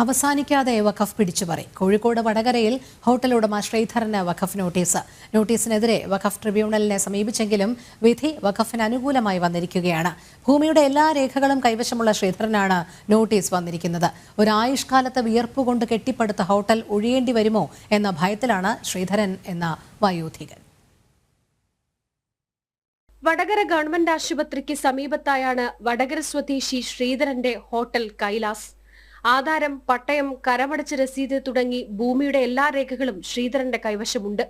അവസാനിക്കാതെ വഖഫ് പിടിച്ചു പറയും കോഴിക്കോട് വടകരയിൽ ഹോട്ടൽ ഉടമ ശ്രീധരന് വഖഫ് നോട്ടീസ്. നോട്ടീസിനെതിരെ വഖഫ് ട്രിബ്യൂണലിനെ സമീപിച്ചെങ്കിലും വിധി വഖഫിന് അനുകൂലമായി വന്നിരിക്കുകയാണ്. ഭൂമിയുടെ എല്ലാ രേഖകളും കൈവശമുള്ള ശ്രീധരനാണ് നോട്ടീസ് വന്നിരിക്കുന്നത്. ഒരു ആയുഷ്കാലത്തെ വിയർപ്പ് കൊണ്ട് കെട്ടിപ്പടുത്ത ഹോട്ടൽ ഒഴിയേണ്ടി വരുമോ എന്ന ഭയത്തിലാണ് ശ്രീധരൻ എന്ന വയോധികൻ. വടകര ഗവൺമെന്റ് ആശുപത്രിക്ക് സമീപത്തായാണ് വടകര സ്വദേശി ശ്രീധരന്റെ ഹോട്ടൽ കൈലാസ്. ആധാരം പട്ടയം കരമടച്ച രസീത് തുടങ്ങി ഭൂമിയുടെ എല്ലാ രേഖകളും ശ്രീധരന്റെ കൈവശമുണ്ട്.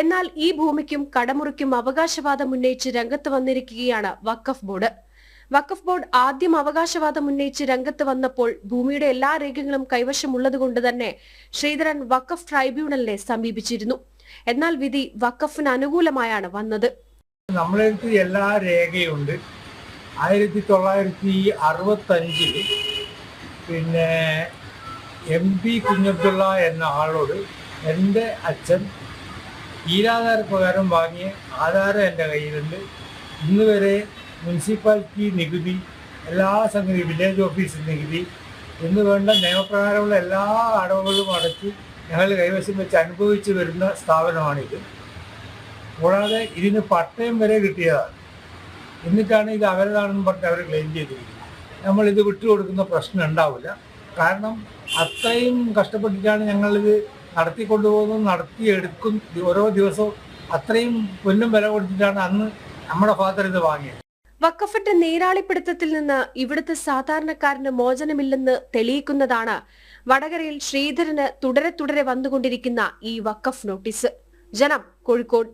എന്നാൽ ഈ ഭൂമിക്കും കടമുറിക്കും അവകാശവാദം ഉന്നയിച്ച് രംഗത്ത് വന്നിരിക്കുകയാണ് വഖഫ് ബോർഡ്. വഖഫ് ബോർഡ് ആദ്യം അവകാശവാദം ഉന്നയിച്ച് രംഗത്ത് വന്നപ്പോൾ ഭൂമിയുടെ എല്ലാ രേഖകളും കൈവശമുള്ളതുകൊണ്ട് തന്നെ ശ്രീധരൻ വഖഫ് ട്രൈബ്യൂണലിനെ സമീപിച്ചിരുന്നു. എന്നാൽ വിധി വഖഫിന് അനുകൂലമായാണ് വന്നത്. നമ്മളെടുത്ത് എല്ലാ രേഖയുണ്ട്. ആയിരത്തി തൊള്ളായിരത്തി അറുപത്തഞ്ചിൽ പിന്നെ എം പി കുഞ്ഞബ്ദുള്ള എന്ന ആളോട് എന്റെ അച്ഛൻ ഈരാധാര പ്രകാരം വാങ്ങിയ ആധാരം എന്റെ കയ്യിലുണ്ട്. ഇന്ന് വരെ മുനിസിപ്പാലിറ്റി നികുതി എല്ലാ സംഗതി വില്ലേജ് ഓഫീസ് നികുതി എന്ന് വേണ്ട നിയമപ്രകാരമുള്ള എല്ലാ അടവുകളും അടച്ച് ഞങ്ങൾ കൈവശം വെച്ച് അനുഭവിച്ച് വരുന്ന സ്ഥാപനമാണിത്. കൂടാതെ ഇതിന് പട്ടയം വരെ കിട്ടിയതാണ്. എന്നിട്ടാണ് ഇത് അവരതാണെന്ന് പറഞ്ഞിട്ട് അവർ ക്ലെയിം ചെയ്തിരിക്കുന്നത്. നമ്മൾ ഇത് വിട്ടുകൊടുക്കുന്ന പ്രശ്നം ഉണ്ടാവില്ല. കാരണം അത്രയും കഷ്ടപ്പെട്ടിട്ടാണ് ഞങ്ങളിത് നടത്തിക്കൊണ്ടുപോകുന്നത് നടത്തിയെടുക്കും. ഓരോ ദിവസവും അത്രയും പൊന്നും വില കൊടുത്തിട്ടാണ് അന്ന് നമ്മുടെ ഫാദർ ഇത് വാങ്ങിയത്. വക്കഫിന്റെ നീരാളിപ്പിടുത്തത്തിൽ നിന്ന് ഇവിടുത്തെ സാധാരണക്കാരന് മോചനമില്ലെന്ന് തെളിയിക്കുന്നതാണ് വടകരയിൽ ശ്രീധരന് തുടരെ തുടരെ വന്നുകൊണ്ടിരിക്കുന്ന ഈ വക്കഫ് നോട്ടീസ്. ജനം കോഴിക്കോട്.